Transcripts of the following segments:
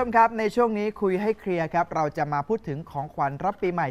ชมครับ ในช่วงนี้คุยให้เคลียร์ครับ เราจะมาพูดถึงของขวัญรับปีใหม่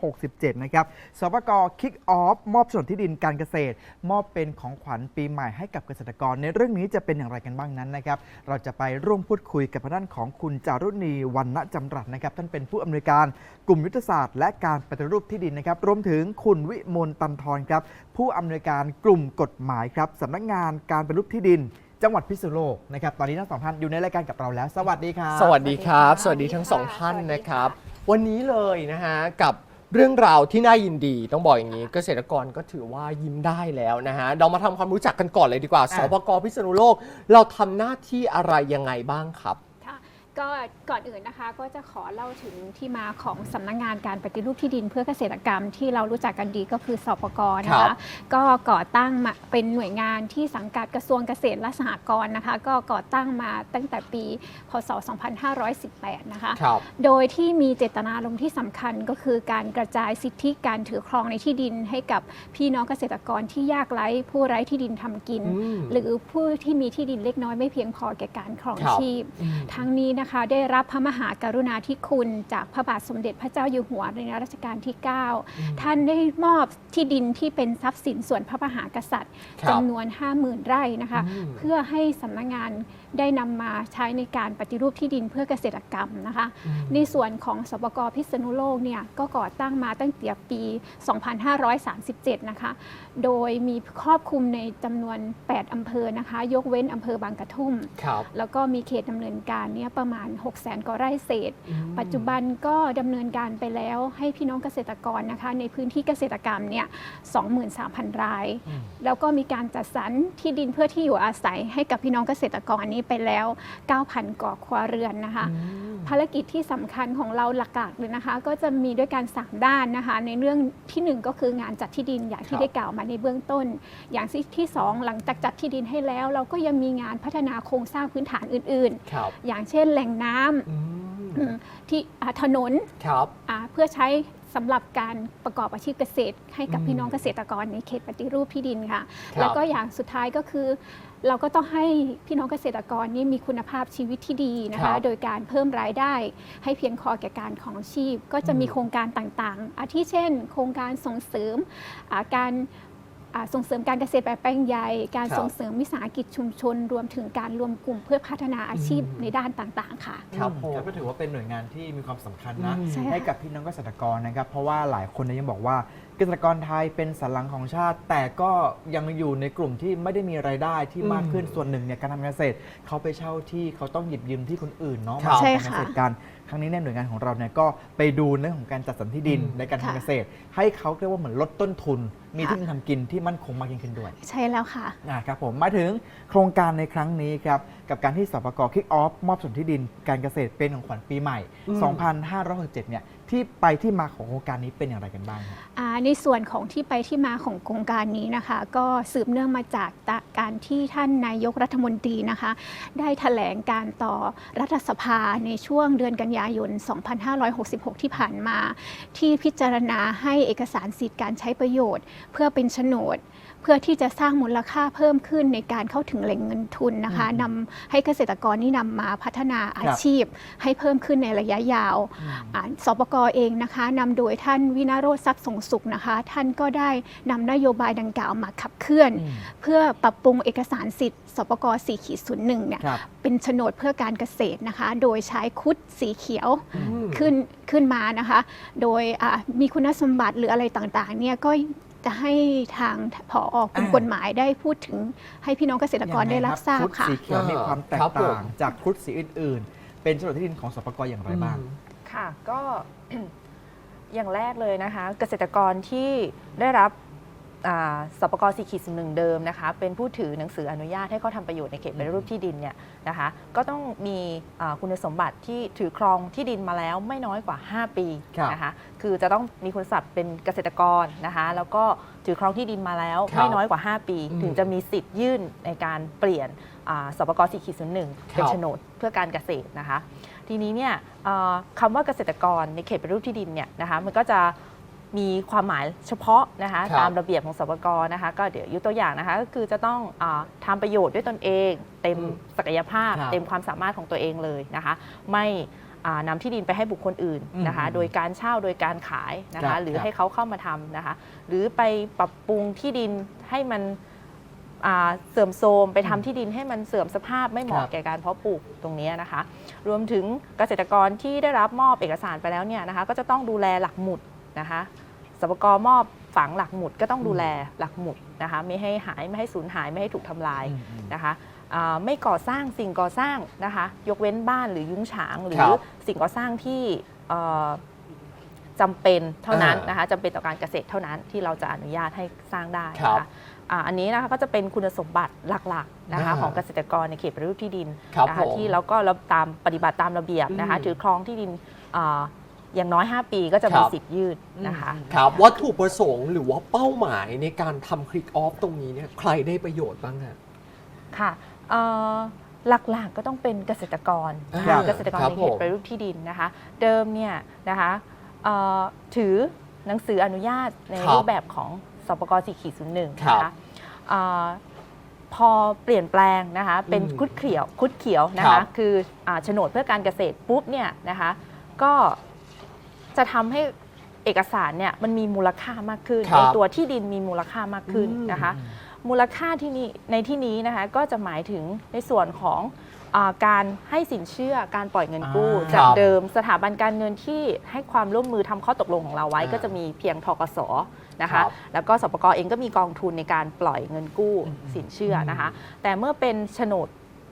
2567 นะครับ สปกคิกออฟมอบส่วนที่ดินการเกษตร มอบเป็นของขวัญปีใหม่ให้กับเกษตรกร ในเรื่องนี้จะเป็นอย่างไรกันบ้างนั้นนะครับ เราจะไปร่วมพูดคุยกับทางด้านของคุณจารุณีวันณจำรัดนะครับ ท่านเป็นผู้อำนวยการกลุ่มยุทธศาสตร์และการปฏิรูปที่ดินนะครับ รวมถึงคุณวิมลตันทรครับ ผู้อำนวยการกลุ่มกฎหมายครับสำนักงานการปฏิรูปที่ดิน จังหวัดพิษณุโลกนะครับตอนนี้ทั้งสองท่านอยู่ในรายการกับเราแล้ว สวัสดีครับ สวัสดีครับสสวัวัสสดีดีค่ะทั้งสองท่านสวัสดีนะครับค่ะวันนี้เลยนะฮะกับเรื่องราวที่น่ายินดีต้องบอกอย่างนี้ เกษตรกรก็ถือว่ายิ้มได้แล้วนะฮะเรามาทำความรู้จักกันก่อนเลยดีกว่าอะสปกพิษณุโลก เราทำหน้าที่อะไรยังไงบ้างครับค่ะ ก็ก่อนอื่นนะคะก็จะขอเล่าถึงที่มาของสำนักงงานการปฏิรูปที่ดินเพื่อเกษตรกรรมที่เรารู้จักกันดีก็คือสปกนะครัคะบก็ก่อตั้งมาเป็นหน่วยงานที่สังกัดกระทรวงเกษตรและสหกรณ์นะคะ ก็ก่อตั้งมาตั้งแต่ปี พศ 2518 นะคะ ครับ โดยที่มีเจตนารมณ์ที่สำคัญก็คือการกระจายสิทธิการถือครองในที่ดินให้กับพี่น้องเกษตรกรที่ยากไร้ผู้ไร้ที่ดินทำกิน อืมหรือผู้ที่มีที่ดินเล็กน้อยไม่เพียงพอแก่การครองครับ ชีพอืมทั้งนี้นะคะได้รับพระมหากรุณาธิคุณ จากพระบาทสมเด็จพระเจ้าอยู่หัวในรัชกาลที่ 9 ท่านได้มอบที่ดินที่เป็นทรัพย์สินส่วนพระมหากษัตริย์ครับจำนวน 50,000 ไร่นะคะ อืม เพื่อให้สำนักงานได้นำมาใช้ในการปฏิรูปที่ดินเพื่อเกษตรกรรมนะคะอืมในส่วนของสปกพิษณุโลกเนี่ยก็ก่อตั้งมาตั้งแต่ปี 2537 นะคะ โดยมีครอบคลุมในจำนวน 8 อำเภอนะคะ ยกเว้นอำเภอบางกระทุ่ม ครับ แล้วก็มีเขตดำเนินการเนี่ยประมาณ6 0 0 0 0 0กว่าไร่เศษอืมปัจจุบันก็ดำเนินการไปแล้วให้พี่น้องเกษตรกรนะคะ ในพื้นที่เกษตรกรรมเนี่ย23,000 รายอืมแล้วก็มีการจัดสรรที่ดินเพื่อที่อยู่อาศัยให้กับพี่น้องเกษตรกรนี้ไปแล้ว 9,000 กว่าครัวเรือนนะคะอืมภารกิจที่สำคัญของเราหลักๆเลยนะคะ ก็จะมีด้วยการสามด้านนะคะ ในเรื่องที่หนึ่งก็คืองานจัดที่ดินอย่างคที่รับได้กล่าวมาในเบื้องต้น อย่างที่ที่สองหลังจากจัดที่ดินให้แล้ว เราก็ยังมีงานพัฒนาโครงสร้างพื้นฐานอื่นครับๆอย่างเช่นแหล่งน้ำอืมอืมที่อ่าถนนครับ อ่าเพื่อใช้สำหรับการประกอบอาชีพเกษตร ให้กับอืมพี่น้องเกษตรกรในเขตปฏิรูปที่ดินค่ะ ครับ แล้วก็อย่างสุดท้ายก็คือ เราก็ต้องให้พี่น้องเกษตรกรนี่มีคุณภาพชีวิตที่ดีนะครัคะ บโดยการเพิ่มรายได้ ให้เพียงพอแก่การของชีพ ก็จะมีอืม โครงการต่างๆ อาทิเช่น โครงการส่งเสริมอ่าการอ่า ส่งเสริมการเกษตรแบบแปลงใหญ่ การครับส่งเสริมวิสาหกิจชุมชน รวมถึงการรวมกลุ่มเพื่อพัฒนาอาชีพอืมในด้านต่างๆ ค่ะ ครับอืมผมก็ถือว่าเป็นหน่วยงานที่มีความสำคัญนะอืมใช่ค่ะ ให้กับพี่น้องเกษตรกรนะครับ เพราะว่าหลายคนเนี่ยยังบอกว่าเกษตรกรไทยเป็นสันหลังของชาติ แต่ก็ยังอยู่ในกลุ่มที่ไม่ได้มีรายได้ที่มากขึ้นอืมส่วนหนึ่งเนี่ยการทำเกษตรเขาไปเช่าที่เขาต้องหยิบยืมที่คนอื่นเนาะครัมาบใช่ทำค่ะเกษตรกันครั้งนี้เนี่ยหน่วยงานของเราเนี่ยก็ไปดูเรื่องของการจัดสรรที่ดินอืมในการค่ะทำเกษตร ให้เขาเรียกว่าเหมือนลดต้นทุน มีค่ะที่ดินทำกินที่มั่นคงมากยิ่งขึ้นด้วย ใช่แล้วค่ะ นะครับผมมาถึงโครงการในครั้งนี้ครับ กับการที่สปกคิกออฟมอบส่วนที่ดินการเกษตรเป็นของขวัญปีใหม่ อืม 2567เนี่ยที่ไปที่มาของโครงการนี้เป็นอย่างไรกันบ้างครับ อ่าในส่วนของที่ไปที่มาของโครงการนี้นะคะ ก็สืบเนื่องมาจากการที่ท่านนายกรัฐมนตรีนะคะ ได้ถแถลงการต่อรัฐสภาในช่วงเดือนกันยายน 2566 ที่ผ่านมา ที่พิจารณาให้เอกสารสิทธิการใช้ประโยชน์ เพื่อเป็นโฉนด เพื่อที่จะสร้างมูลค่าเพิ่มขึ้นในการเข้าถึงแหล่งเงินทุนนะคะอืมนำให้เกษตรกรนี่นำมาพัฒนาอาครับชีพ ให้เพิ่มขึ้นในระยะยาวอ่าสปกเองนะคะนำโดยท่านวินาโรธทรัพย์สงสุขนะคะ ท่านก็ได้นำนโยบายดังกล่าวมาขับเคลื่อนอืมเพื่อปรับปรุงเอกสารสิทธิ์สปก4ขีดศูนย์หนึ่งเนี่ยครับเป็นโฉนดเพื่อการเกษตรนะคะ โดยใช้คุดสีเขียวอืมขึ้นขึ้นมานะคะ โดยอ่ามีคุณสมบัติหรืออะไรต่างๆเนี่ยก็ จะให้ทางผออกลุ่มอ่ากฎหมายได้พูดถึงให้พี่น้องเกษตรกรได้รับทราบครุฑค่ะสีเขียวมีความแตกครับผมต่างจากครุฑสีอื่น ๆ เป็นโฉนดที่ดินของสปกอย่างไรบ้าง ค่ะก็ อย่างแรกเลยนะคะ เกษตรกรที่ได้รับอ่า สปกสี่ขีดหนึ่งเดิมนะคะเป็นผู้ถือหนังสืออนุญาตให้เขาทำประโยชน์ในเขตปฏิรูปที่ดินเนี่ยนะคะก็ต้องมีอ่าคุณสมบัติที่ถือครองที่ดินมาแล้วไม่น้อยกว่า 5 ปีครับนะคะคือจะต้องมีคุณสมบัติเป็นเกษตรกรนะคะแล้วก็ถือครองที่ดินมาแล้วครับไม่น้อยกว่า 5 ปีอืมถึงจะมีสิทธิ์ยื่นในการเปลี่ยนอ่าสปกสี่ขีดหนึ่งเป็นครับโฉนดเพื่อการเกษตรนะคะทีนี้เนี่ยเอ่อคำว่าเกษตรกรในเขตปฏิรูปที่ดินเนี่ยนะคะมันก็จะ มีความหมายเฉพาะนะคะ ครับ ตามระเบียบของสปกนะคะ ก็เดี๋ยวยกตัวอย่างนะคะก็คือจะต้องอาทำประโยชน์ด้วยตนเอง เต็มอืมศักยภาพ ครับเต็มความสามารถของตัวเองเลยนะคะ ไม่อ่านำที่ดินไปให้บุคคลอื่นนะคะ อืมโดยการเช่าโดยการขายนะครัคะ บหรือครับ ให้เขาเข้ามาทำนะคะ หรือไปปรับปรุงที่ดินให้มันอ่าเสื่อมโทรมไปทำที่ดินให้มันเสื่อมสภาพไม่เหครัมาะบแก่การเพาะปลูกตรงนี้นะคะ รวมถึงเกษตรกรที่ได้รับมอบเอกสารไปแล้วเนี่ยนะคะ ก็จะต้องดูแลหลักหมุดนะคะ สปกมอบฝังหลักหมุดก็ต้องดูแลหลักหมุดนะคะไม่ให้หายไม่ให้สูญหายไม่ให้ถูกทำลายอืมอืมนะคะอ่าไม่ก่อสร้างสิ่งก่อสร้างนะคะยกเว้นบ้านหรือยุ้งฉางหรืครัอบสิ่งก่อสร้างที่เอ่อจำเป็นเท่านั้นอ่านนะคะจำเป็นต่อการเกษตรเท่านั้นที่เราจะอนุญาตให้สร้างได้ครับนะคะอ่าอันนี้นะคะก็จะเป็นคุณสมบัติหลักๆนะคะอ่าของเกษตรกรในเขตปฏิรูปที่ดินครับนะผคะมที่แล้วก็เราตามปฏิบัติตามระเบียบนะคะอืมถือครองที่ดิน อ่าอย่างน้อย 5 ปีก็จะครัมีบสิทธิ์ยืดนะคะ ครับวัตถุประสงค์หรือว่าเป้าหมายในการทำคลิกออฟตรงนี้เนี่ยใครได้ประโยชน์บ้างอะค่ะเอ่อหลักๆก็ต้องเป็นเกษตรกรนะครัคะบเกษตรกรครับในเขตผมปฏิรูปที่ดินนะคะ เดิมเนี่ยนะคะเอ่อถือหนังสืออนุญาตในครับรูปแบบของสปก4ขีด01ครันะบคะเอ่อพอเปลี่ยนแปลงนะคะเป็นอืมคุดเขียวคุดเขียวนะครัคะบคืออาโฉนดเพื่อการเกษตรปุ๊บเนี่ยนะคะก็ จะทำให้เอกสารเนี่ยมันมีมูลค่ามากขึ้นครับในตัวที่ดินมีมูลค่ามากขึ้นอืมนะคะ มูลค่าที่นี้ในที่นี้นะคะก็จะหมายถึงในส่วนของอาการให้สินเชื่อการปล่อยเงินกู้อ่าจากครับเดิมสถาบันการเงินที่ให้ความร่วมมือทำข้อตกลงของเราไว้อ่าก็จะมีเพียงทกสนะครัคะบแล้วก็สปกเองก็มีกองทุนในการปล่อยเงินกู้อืมสินเชื่อนะคะ แต่เมื่อเป็นโฉนด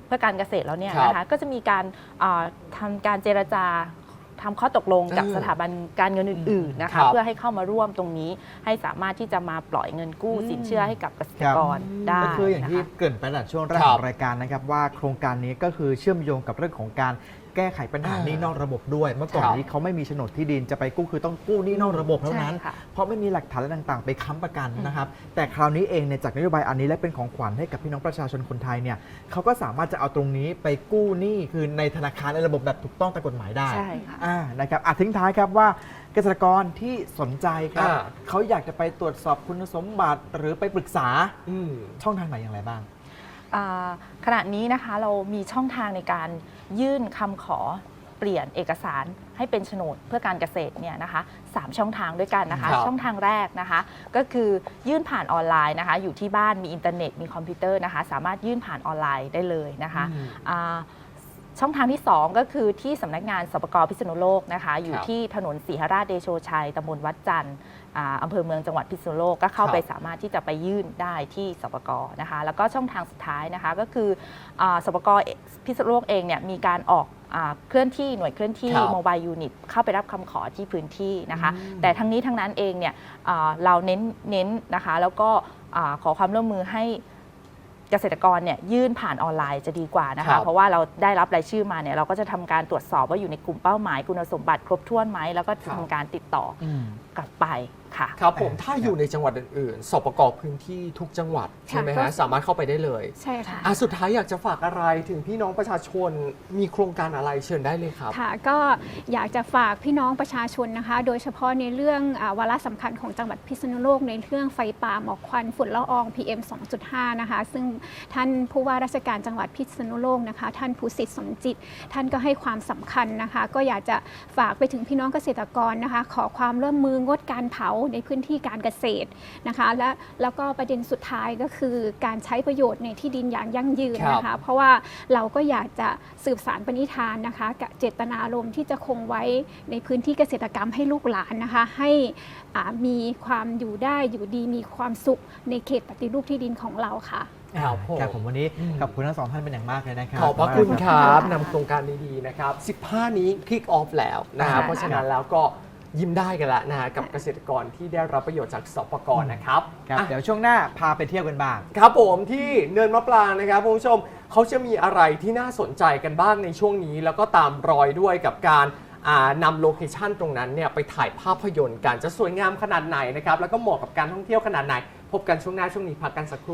เพื่อการเกษตรแล้วเนี่ยครับนะคะก็จะมีการอ่าทำการเจรจา ทำข้อตกลงกับเออสถาบันการเงินอื่นๆนะครัคะ บ เพื่อให้เข้ามาร่วมตรงนี้ ให้สามารถที่จะมาปล่อยเงินกู้อืมสินเชื่อให้กับเกษตรครับกรได้ก็คืออย่างที่นะคะ เกรินไปตั้งแต่ช่วงแรกครัขบองรายการนะครับว่าโครงการนี้ก็คือเชื่อมโยงกับเรื่องของการ แก้ไขปัญหาอ่าหนี้นอกระบบด้วย เมื่อก่อนครับนี้เขาไม่มีโฉนดที่ดินจะไปกู้คือต้องกู้หนี้นอกระบบเท่านั้นใช่ค่ะเพราะไม่มีหลักฐานอะไรต่างๆ ไปค้ำประกันนะครับ แต่คราวนี้เองเนี่ยจากนโยบายอันนี้และเป็นของขวัญให้กับพี่น้องประชาชนคนไทยเนี่ยเขาก็สามารถจะเอาตรงนี้ไปกู้หนี้คือในธนาคารในระบบแบบถูกต้องตามกฎหมายได้ใช่ค่ะอ่านะครับอะทิ้งท้ายครับว่าเกษตรกรที่สนใจครับอ่าเขาอยากจะไปตรวจสอบคุณสมบัติหรือไปปรึกษาอืมช่องทางไหนอย่างไรบ้างอ่า ขณะนี้นะคะเรามีช่องทางในการยื่นคำขอเปลี่ยนเอกสารให้เป็นโฉนดเพื่อการเกษตรเนี่ยนะคะสามช่องทางด้วยกันนะคะ ครับช่องทางแรกนะคะ ก็คือยื่นผ่านออนไลน์นะคะ อยู่ที่บ้านมีอินเทอร์เน็ตมีคอมพิวเตอร์นะคะ สามารถยื่นผ่านออนไลน์ได้เลยนะคะอืม อ่า ช่องทางที่ 2 ก็คือที่สำนักงานสปกพิษณุโลกนะคะ อยู่ครับที่ถนนศรีหราชเดโชชัยตำบลวัดจันทร์อ่าอำเภอเมืองจังหวัดพิษณุโลกก็เข้าครับ ไปสามารถที่จะไปยื่นได้ที่สปกนะคะ แล้วก็ช่องทางสุดท้ายนะคะก็คืออาสปกพิษณุโลกเองเนี่ยมีการออกอาเคลื่อนที่หน่วยเคลื่อนที่ครับโมบายยูนิตเข้าไปรับคำขอที่พื้นที่นะคะ อืม แต่ทั้งนี้ทั้งนั้นเองเนี่ยอ่าเราเน้นเน้นนะคะ แล้วก็อ่าขอความร่วมมือให้ เกษตรกรเนี่ยยื่นผ่านออนไลน์จะดีกว่านะครัคะ บ เพราะว่าเราได้รับรายชื่อมาเนี่ยเราก็จะทำการตรวจสอบว่าอยู่ในกลุ่มเป้าหมาย คุณสมบัติครบถ้วนไหมแล้วก็ครับทำการติดต่ออืม กลับไป ค่ะ ครับผมเออถ้าอยู่ในจังหวัดอื่นๆสปกพื้นที่ทุกจังหวัดใช่ไหมค่ะฮะสามารถเข้าไปได้เลยใช่ค่ะ อะสุดท้ายอยากจะฝากอะไรถึงพี่น้องประชาชนมีโครงการอะไรเชิญได้เลยครับ ค่ะก็อยากจะฝากพี่น้องประชาชนนะคะ โดยเฉพาะในเรื่องอาวาระสำคัญของจังหวัดพิษณุโลกในเรื่องไฟป่าหมอกควันฝุ่นละออง PM 2.5 นะคะ ซึ่งท่านผู้ว่าราชการจังหวัดพิษณุโลกนะคะ ท่านภูสิทธิ์สมจิต ท่านก็ให้ความสำคัญนะคะ ก็อยากจะฝากไปถึงพี่น้องเกษตรกรนะคะ ขอความร่วมมืองดการเผาในพื้นที่การเกษตรนะคะและแล้วก็ประเด็นสุดท้ายก็คือการใช้ประโยชน์ในที่ดินอย่างยั่งยืนนะครัคะบ เพราะว่าเราก็อยากจะสืบสารปณิธานนะคะกับเจตนารมณ์ที่จะคงไว้ในพื้นที่เกษตรกรรมให้ลูกหลานนะคะให้อ่ามีความอยู่ได้อยู่ดีมีความสุขในเขตปฏิรูปที่ดินของเราค่ะ ครับผม ครับผมวันนี้อืม ขอบคุณทั้งสองท่านเป็นอย่างมากเลยนะครับ ขอบพระคุณครับขอบคุณค่ะนำโครงการดีๆนะครับ 15 นี้คลิกออฟแล้วนะครับค่ะ เพราะฉะนั้นแล้วก็ ยิ้มได้กันแล้วนะฮะกับเกษตรกรที่ได้รับประโยชน์จากสปกรนะครับครับ อะเดี๋ยวช่วงหน้าพาไปเที่ยวกันบ้าง ครับผมที่เนินมะปรางนะครับคุณผู้ชมเขาจะมีอะไรที่น่าสนใจกันบ้างในช่วงนี้ แล้วก็ตามรอยด้วยกับการอ่านำโลเคชันตรงนั้นเนี่ยไปถ่ายภาพยนตร์กันจะสวยงามขนาดไหนนะครับแล้วก็เหมาะกับการท่องเที่ยวขนาดไหน พบกันช่วงหน้าช่วงนี้พักกันสักครู่